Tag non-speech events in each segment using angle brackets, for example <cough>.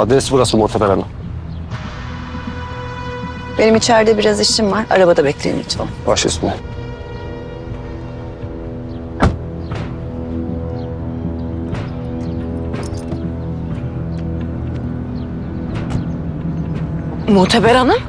Adres burası Muhteber Hanım. Benim içeride biraz işim var. Arabada bekleyin lütfen. Baş üstüne. Muhteber Hanım.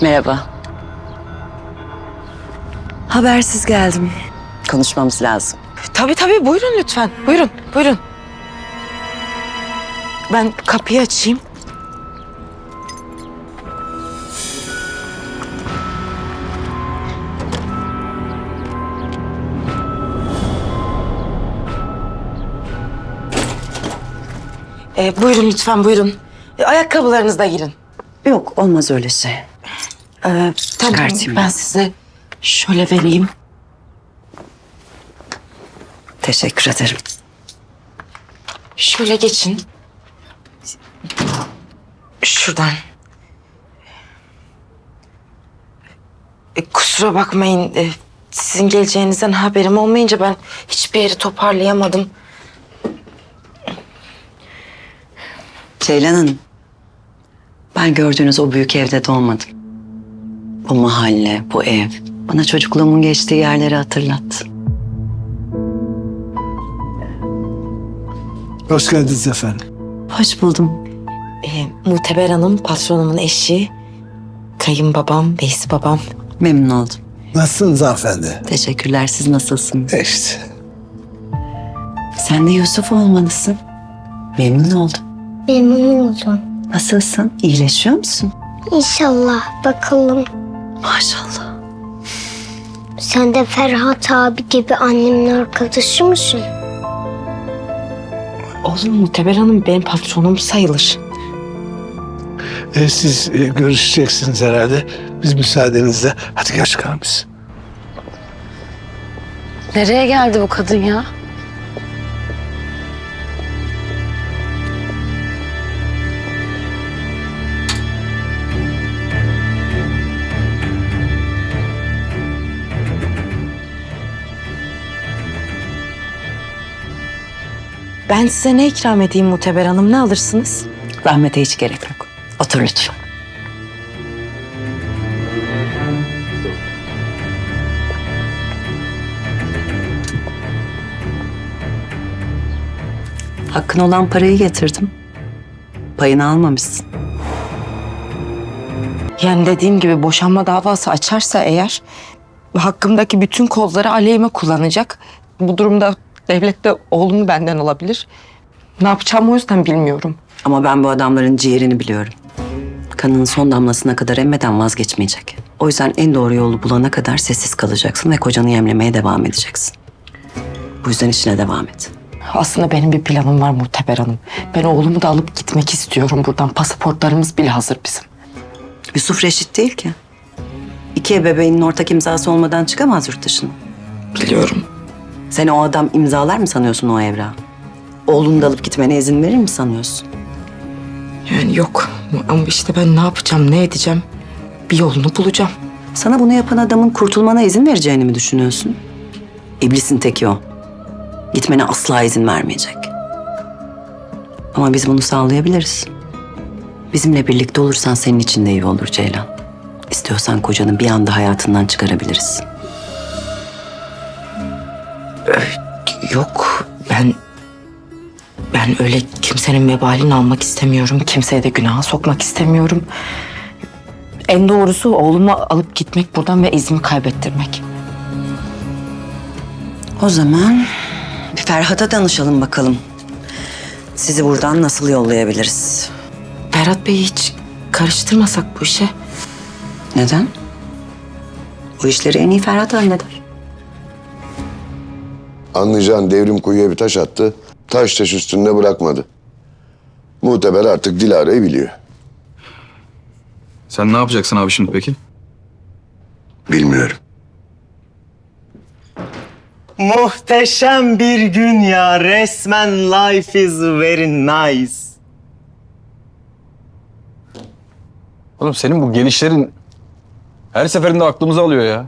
Merhaba. Habersiz geldim. Konuşmamız lazım. Tabii tabii buyurun lütfen. Buyurun, buyurun. Ben kapıyı açayım. Ee, buyurun lütfen buyurun. Ee, ayakkabılarınızı da girin. Yok olmaz öyle şey. Ee, Tamam, çıkartayım. ben size şöyle vereyim. Teşekkür ederim. Şöyle geçin. Şuradan. E, kusura bakmayın. e, sizin geleceğinizden haberim olmayınca ben hiçbir yeri toparlayamadım. Ceylan. Ben gördüğünüz o büyük evde doğmadım. Bu mahalle, bu ev bana çocukluğumun geçtiği yerleri hatırlattı. Hoş geldiniz efendim. Hoş buldum. E, Muteber Hanım patronumun eşi. Kayınbabam, beysi babam. Memnun oldum. Nasılsınız hanımefendi? Teşekkürler. Siz nasılsınız? İşte. Sen de Yusuf olmalısın. Memnun oldum. Memnun oldum. Nasılsın? İyileşiyor musun? İnşallah bakalım. Maşallah. Sen de Ferhat abi gibi annemin arkadaşı mısın? Oğlum Muteber Hanım benim patronum sayılır. E, siz e, görüşeceksiniz herhalde. Biz müsaadenizle. Hadi gel çıkalım biz. Nereye geldi bu kadın ya? Ben size ne ikram edeyim Muteber Hanım? Ne alırsınız? Rahmete hiç gerek yok. Otur lütfen. Hakkın olan parayı getirdim. Payını almamışsın. Yani dediğim gibi boşanma davası açarsa eğer hakkımdaki bütün kozları aleyhime kullanacak. Bu durumda devlet de oğlumu benden alabilir. Ne yapacağımı o yüzden bilmiyorum. Ama ben bu adamların ciğerini biliyorum. Kanının son damlasına kadar emmeden vazgeçmeyecek. O yüzden en doğru yolu bulana kadar sessiz kalacaksın ve kocanı yemlemeye devam edeceksin. Bu yüzden işine devam et. Aslında benim bir planım var Muhteber Hanım. Ben oğlumu da alıp gitmek istiyorum buradan. Pasaportlarımız bile hazır bizim. Yusuf reşit değil ki. İki ebeveynin ortak imzası olmadan çıkamaz yurt dışına. Biliyorum. Sen o adam imzalar mı sanıyorsun o evrağı? Oğlunu da alıp gitmene izin verir mi sanıyorsun? Yani yok. Ama işte ben ne yapacağım, ne edeceğim? Bir yolunu bulacağım. Sana bunu yapan adamın kurtulmana izin vereceğini mi düşünüyorsun? İblisin teki o. Gitmene asla izin vermeyecek. Ama biz bunu sağlayabiliriz. Bizimle birlikte olursan senin için de iyi olur Ceylan. İstiyorsan kocanı bir anda hayatından çıkarabiliriz. Yok ben ben öyle kimsenin vebalini almak istemiyorum. Kimseye de günaha sokmak istemiyorum. En doğrusu oğlumu alıp gitmek buradan ve izimi kaybettirmek. O zaman bir Ferhat'a danışalım bakalım. Sizi buradan nasıl yollayabiliriz? Ferhat Bey'i hiç karıştırmasak bu işe. Neden? Bu işleri en iyi Ferhat halleder. Anlayacağın devrim kuyuya bir taş attı. Taş taş üstünde bırakmadı. Muhteber artık Dilara'yı biliyor. Sen ne yapacaksın abi şimdi peki? Bilmiyorum. Muhteşem bir gün ya. Resmen life is very nice. Oğlum senin bu gelişlerin her seferinde aklımızı alıyor ya.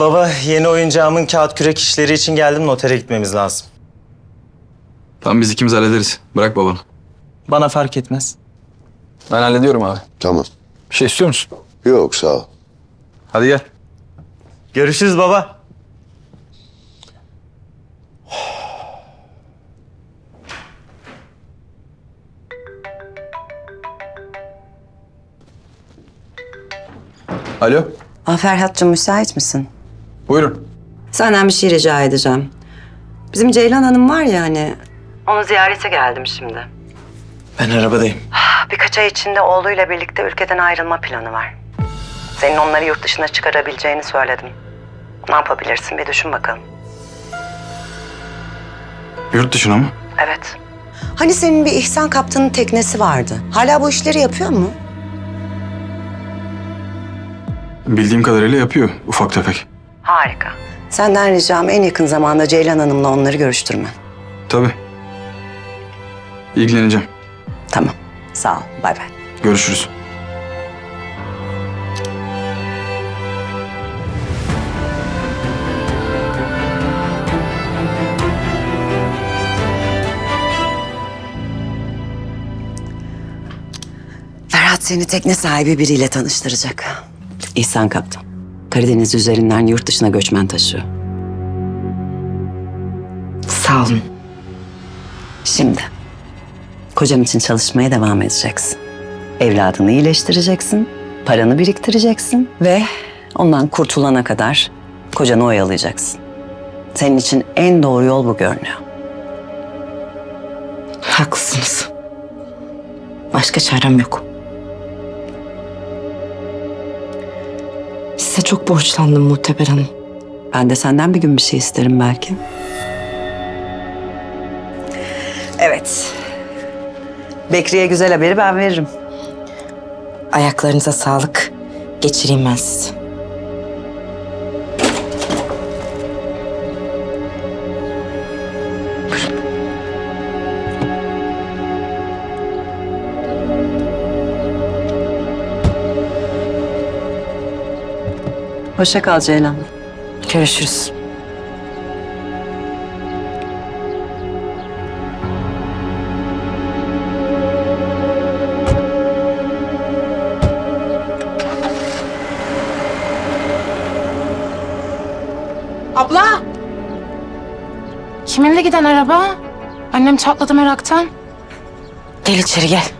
Baba yeni oyuncağımın kağıt kürek işleri için geldim notere gitmemiz lazım. Tamam biz ikimiz hallederiz. Bırak babanı. Bana fark etmez. Ben hallediyorum abi. Tamam. Bir şey istiyor musun? Yok sağ ol. Hadi gel. Görüşürüz baba. Alo. Ah Ferhat'cığım müsait misin? Buyurun. Senden bir şey rica edeceğim. Bizim Ceylan Hanım var ya hani... Onu ziyarete geldim şimdi. Ben arabadayım. Birkaç ay içinde oğluyla birlikte ülkeden ayrılma planı var. Senin onları yurt dışına çıkarabileceğini söyledim. Ne yapabilirsin bir düşün bakalım. Yurt dışına mı? Evet. Hani senin bir İhsan Kaptan'ın teknesi vardı. Hala bu işleri yapıyor mu? Bildiğim kadarıyla yapıyor ufak tefek. Harika. Senden ricam en yakın zamanda Ceylan Hanım'la onları görüştürme. Tabii. İlgileneceğim. Tamam. Sağ ol. Bay bay. Görüşürüz. Ferhat seni tekne sahibi biriyle tanıştıracak. İhsan Kaptan. Karadeniz üzerinden yurt dışına göçmen taşıyor. Sağ olun. Şimdi kocan için çalışmaya devam edeceksin. Evladını iyileştireceksin, paranı biriktireceksin ve ondan kurtulana kadar kocanı oyalayacaksın. Senin için en doğru yol bu görünüyor. Haklısınız. Başka çarem yok. Size çok borçlandım Muhteber Hanım. Ben de senden bir gün bir şey isterim belki. Evet. Bekri'ye güzel haberi ben veririm. Ayaklarınıza sağlık. Geçireyim ben sizi. Hoşça kal Ceylan. Görüşürüz. Abla! Kiminle giden araba? Annem çatladı meraktan. Gel içeri gel.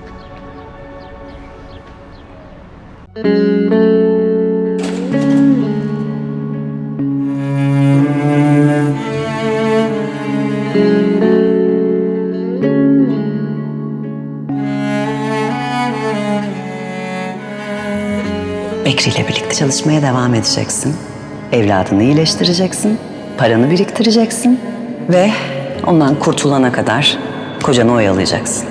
Çalışmaya devam edeceksin. Evladını iyileştireceksin, paranı biriktireceksin ve ondan kurtulana kadar kocanı oyalayacaksın.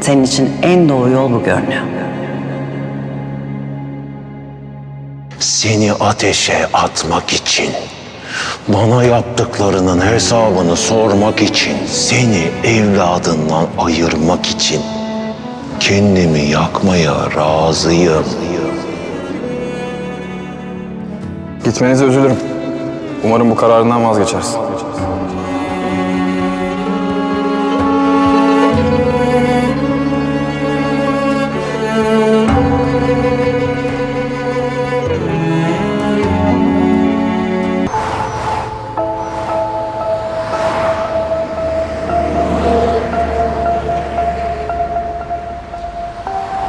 Senin için en doğru yol bu görünüyor. Seni ateşe atmak için, bana yaptıklarının hesabını sormak için, seni evladından ayırmak için kendimi yakmaya razıyım. Gitmenize üzülürüm. Umarım bu kararından vazgeçersin.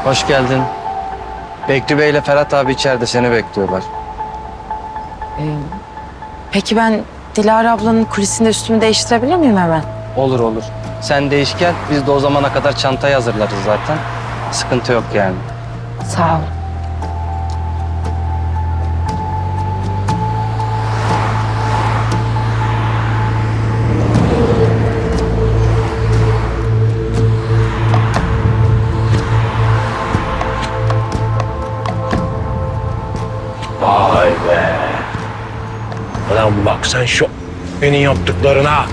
Hoş geldin. Bekri Bey ile Ferhat abi içeride seni bekliyorlar. Peki ben Dilara ablanın kulisinde üstümü değiştirebilir miyim hemen? Olur olur. Sen değiş gel. Biz de o zamana kadar çantayı hazırlarız zaten. Sıkıntı yok yani. Sağ ol. Sen şu senin yaptıklarına.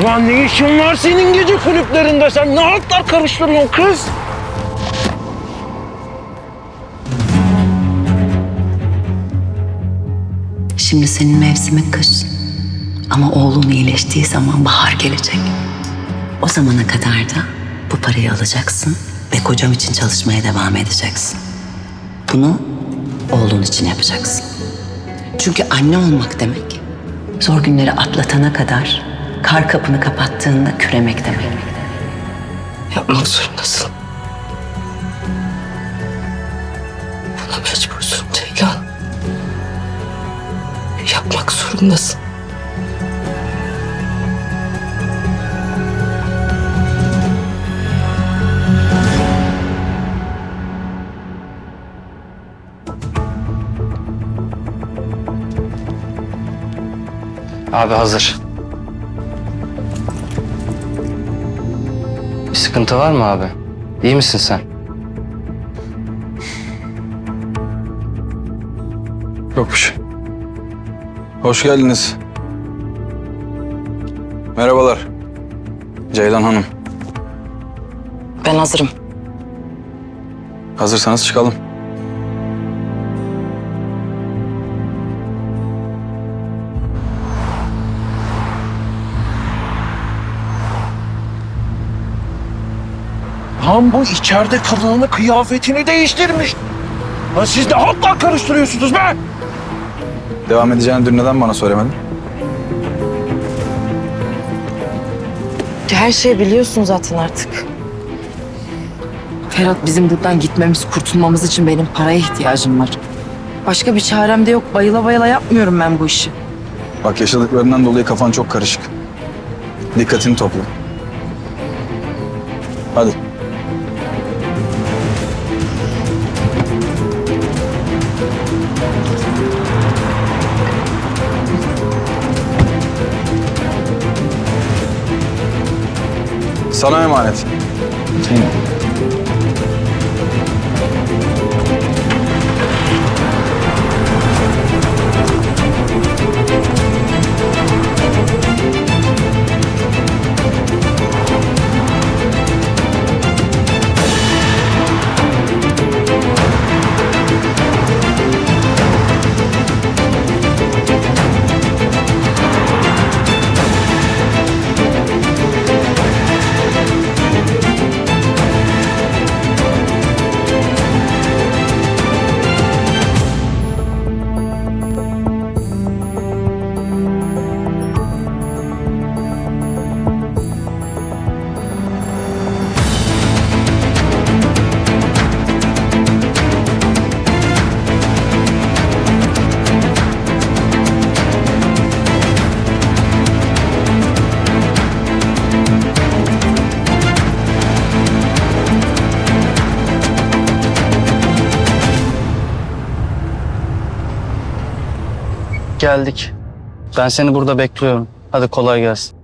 Ulan ne işin var senin gece kulüplerinde sen ne altlar karıştırıyorsun kız? Şimdi senin mevsimin kış. Ama oğlun iyileştiği zaman bahar gelecek. O zamana kadar da bu parayı alacaksın ve kocam için çalışmaya devam edeceksin. Bunu oğlun için yapacaksın. Çünkü anne olmak demek, zor günleri atlatana kadar kar kapını kapattığında küremek demek. Yapmak zorundasın. Buna mecbursun Ceylan. Yapmak zorundasın. Abi hazır. Bir sıkıntı var mı abi? İyi misin sen? Yok bir şey. Hoş geldiniz. Merhabalar. Ceylan Hanım. Ben hazırım. Hazırsanız çıkalım. Lan bu içeride kılığını, kıyafetini değiştirmiş. Lan siz ne haltlar karıştırıyorsunuz be? Devam edeceğini dün neden bana söylemedin? Her şeyi biliyorsun zaten artık. Ferhat bizim buradan gitmemiz, kurtulmamız için benim paraya ihtiyacım var. Başka bir çarem de yok. Bayıla bayıla yapmıyorum ben bu işi. Bak yaşadıklarından dolayı kafan çok karışık. Dikkatini topla. Sana emanet. Geldik. Ben seni burada bekliyorum. Hadi kolay gelsin.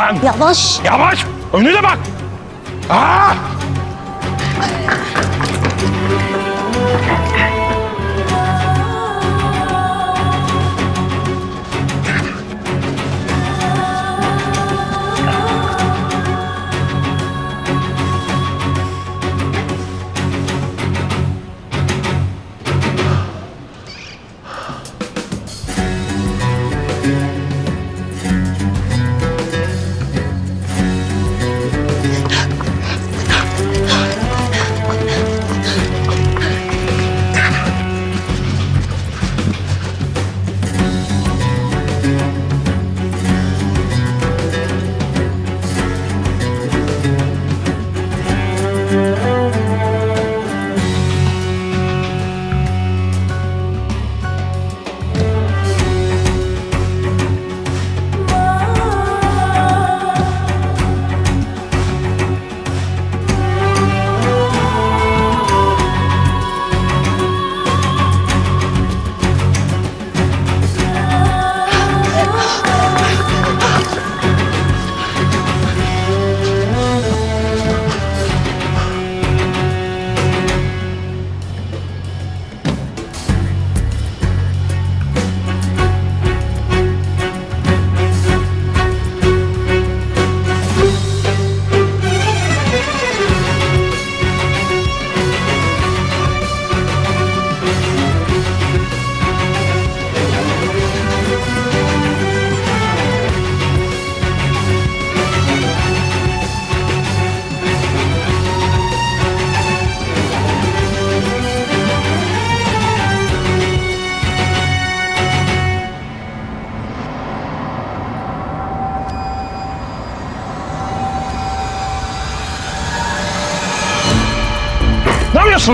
Lan Yavaş. yavaş! Önüne bak! Aa!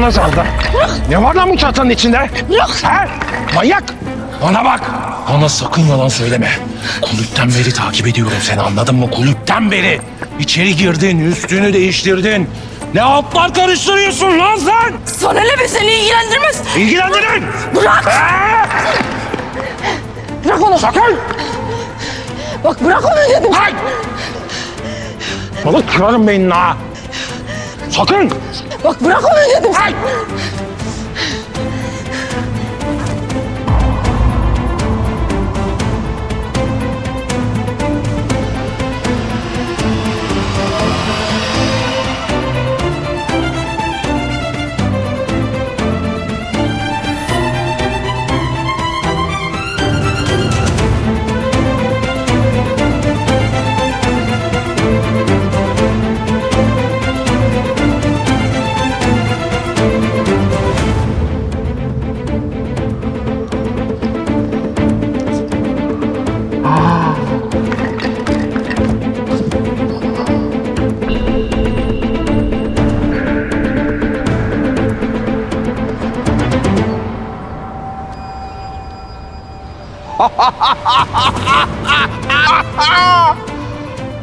Yapıyorsun lan sen? Ne var lan bu çantanın içinde? Bırak. He? Manyak. Bana bak. Bana sakın yalan söyleme. Kulüpten beri takip ediyorum seni anladın mı? Kulüpten beri. İçeri girdin, üstünü değiştirdin. Ne altlar karıştırıyorsun lan sen? Sana ne be seni ilgilendirmez. İlgilendirin. Bırak. He? Bırak onu. Sakın. Bak bırak onu dedim. Hay! Balık kırarım beynini ha. Sakın. Bak bırak onu dedim. Hay!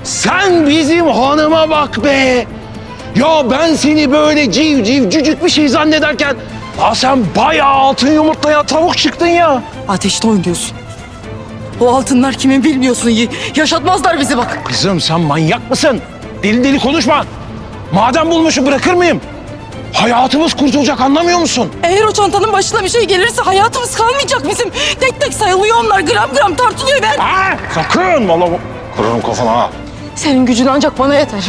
Sen bizim hanıma bak be. Ya ben seni böyle civ civ cücük bir şey zannederken... Ya sen bayağı altın yumurtlayan tavuk çıktın ya. Ateşte oynuyorsun. O altınlar kimin bilmiyorsun. Y- Yaşatmazlar bizi bak. Kızım sen manyak mısın? Deli deli konuşma. Madem bulmuşu bırakır mıyım? Hayatımız kurtulacak anlamıyor musun? Eğer o çantanın başına bir şey gelirse hayatımız kalmayacak bizim. Tek tek sayılıyor onlar. Gram gram tartılıyor ben. Ha? Sakın valla bu- kırarım kafana ha. Senin gücün ancak bana yeter.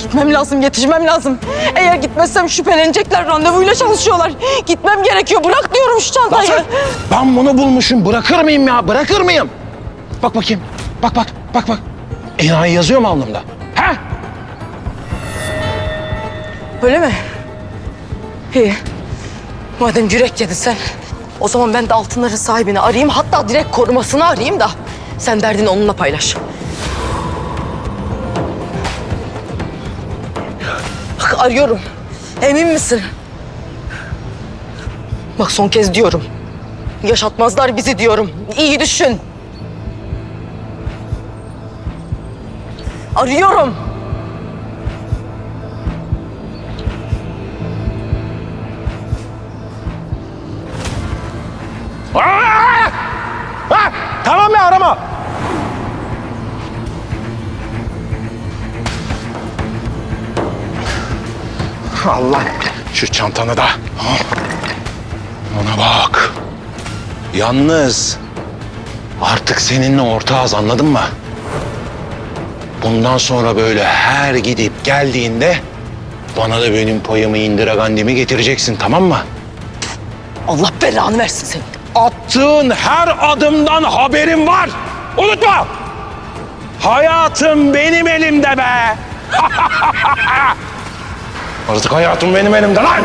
Gitmem lazım, yetişmem lazım. Eğer gitmezsem şüphelenecekler, randevuyla çalışıyorlar. Gitmem gerekiyor, bırak diyorum şu çantayı. Lan Ben bunu bulmuşum bırakır mıyım ya bırakır mıyım? Bak bakayım bak bak bak bak. Enayi yazıyor mu alnımda? Öyle mi? İyi. Madem yürek yedin sen, o zaman ben de altınların sahibini arayayım. Hatta direkt korumasını arayayım da sen derdini onunla paylaş. Bak arıyorum. Emin misin? Bak son kez diyorum. Yaşatmazlar bizi diyorum. İyi düşün. Arıyorum. Arama. Allah şu çantanı da. Ha. Ona bak. Yalnız artık seninle ortağız anladın mı? Bundan sonra böyle her gidip geldiğinde bana da benim payımı indiragandimi getireceksin tamam mı? Allah belanı versin seni. Attığın her adımdan haberim var. Unutma. Hayatım benim elimde be. <laughs> Artık hayatım benim elimde lan.